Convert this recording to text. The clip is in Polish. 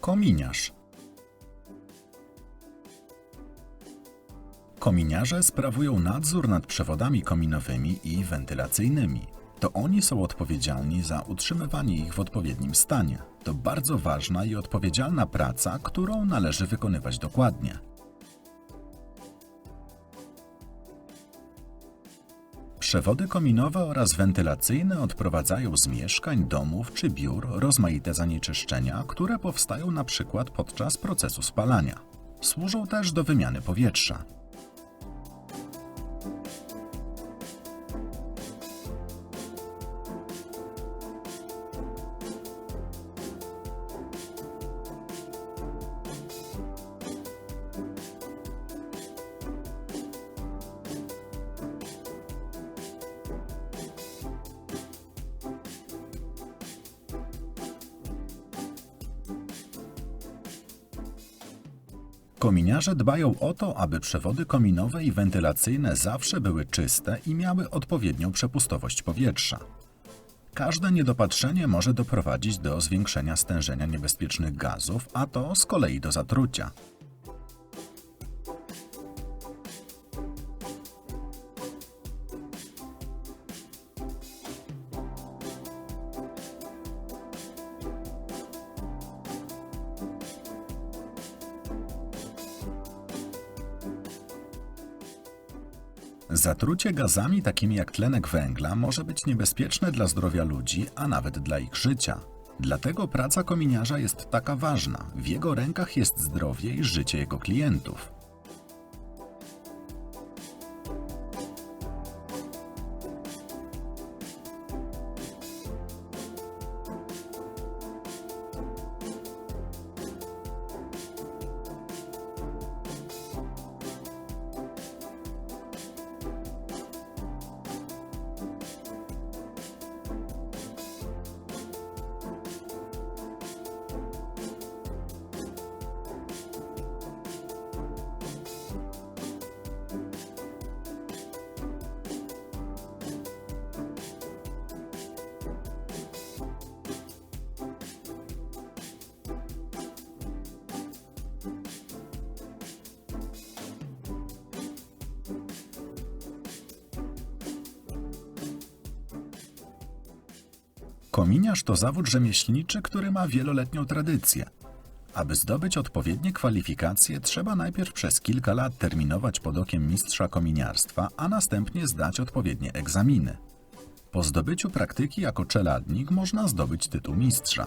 Kominiarz. Kominiarze sprawują nadzór nad przewodami kominowymi i wentylacyjnymi. To oni są odpowiedzialni za utrzymywanie ich w odpowiednim stanie. To bardzo ważna i odpowiedzialna praca, którą należy wykonywać dokładnie. Przewody kominowe oraz wentylacyjne odprowadzają z mieszkań, domów czy biur rozmaite zanieczyszczenia, które powstają przykład podczas procesu spalania. Służą też do wymiany powietrza. Kominiarze dbają o to, aby przewody kominowe i wentylacyjne zawsze były czyste i miały odpowiednią przepustowość powietrza. Każde niedopatrzenie może doprowadzić do zwiększenia stężenia niebezpiecznych gazów, a to z kolei do zatrucia. Zatrucie gazami takimi jak tlenek węgla może być niebezpieczne dla zdrowia ludzi, a nawet dla ich życia. Dlatego praca kominiarza jest taka ważna. W jego rękach jest zdrowie i życie jego klientów. Kominiarz to zawód rzemieślniczy, który ma wieloletnią tradycję. Aby zdobyć odpowiednie kwalifikacje, trzeba najpierw przez kilka lat terminować pod okiem mistrza kominiarstwa, a następnie zdać odpowiednie egzaminy. Po zdobyciu praktyki jako czeladnik można zdobyć tytuł mistrza.